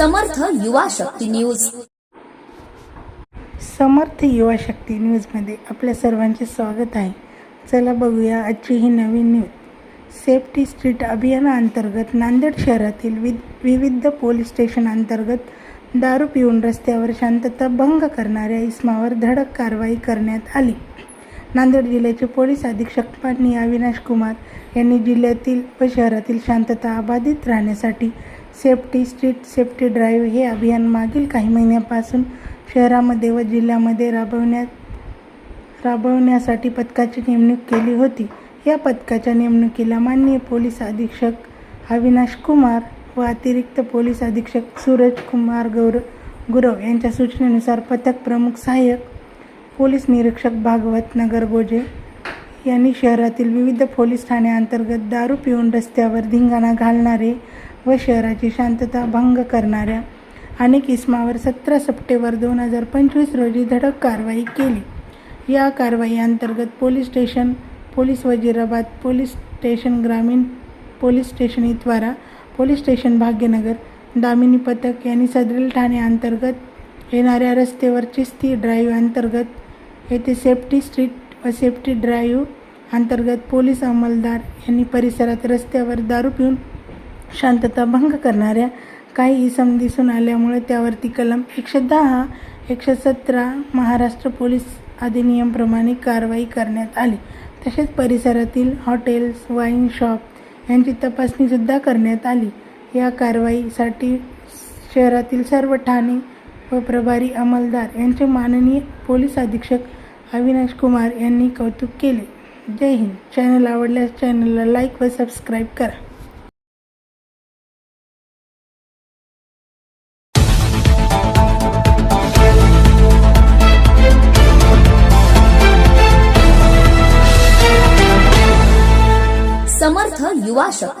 युवा शक्ती न्यूज. समर्थ युवा शक्ती न्यूजमध्ये आपल्या सर्वांचे स्वागत आहे. चला बघूया आजची ही नवीन न्यूज. सेफ्टी स्ट्रीट अभियानाअंतर्गत नांदेड शहरातील वि विविध पोलीस स्टेशन अंतर्गत दारू पिऊन रस्त्यावर शांतता भंग करणाऱ्या इस्मावर धडक कारवाई करण्यात आली. नांदेड जिल्ह्याचे पोलीस अधीक्षक माननीय अविनाश कुमार यांनी जिल्ह्यातील व शहरातील शांतता अबाधित राहण्यासाठी सेफ्टी स्ट्रीट सेफ्टी ड्राईव्ह हे अभियान मागील काही महिन्यापासून शहरामध्ये व जिल्ह्यामध्ये राबवण्यात राबवण्यासाठी पथकाची नेमणूक केली होती. या पथकाच्या नेमणुकीला माननीय पोलीस अधीक्षक अविनाश कुमार व अतिरिक्त पोलीस अधीक्षक सूरज कुमार गौर गुरव यांच्या सूचनेनुसार पथक प्रमुख सहाय्यक पोलीस निरीक्षक भागवत नगर गोजे यांनी शहरातील विविध पोलीस ठाण्यांतर्गत दारू पिऊन रस्त्यावर धिंगाणा घालणारे व शहराची शांतता भंग करणाऱ्या अनेक इसमावर सतरा सप्टेंबर दोन हजार पंचवीस रोजी धडक कारवाई केली. या कारवाई अंतर्गत police station police Wazirabad police station ग्रामीण police station Itwara police station Bhagyanagar Damini पथक यांनी सदरील ठाणे अंतर्गत येणाऱ्या रस्त्यावर चिस्ती ड्राईव्ह अंतर्गत येथे सेफ्टी स्ट्रीट व सेफ्टी ड्राईव्ह अंतर्गत पोलीस अंमलदार यांनी परिसरात रस्त्यावर दारू पिऊन शांतता भंग करणाऱ्या काही इसम दिसून आल्यामुळे त्यावरती कलम एकशे दहा एकशे सतरा महाराष्ट्र पोलीस अधिनियमप्रमाणे कारवाई करण्यात आली. तसेच परिसरातील हॉटेल्स वाईन शॉप यांची तपासणीसुद्धा करण्यात आली. या कारवाईसाठी शहरातील सर्व ठाणे व प्रभारी अंमलदार यांचे माननीय पोलीस अधीक्षक अविनाश कुमार यांनी कौतुक केले. जय हिंद. चॅनल आवडल्यास चॅनलला लाईक व सबस्क्राईब करा. समर्थ युवा शक्ती.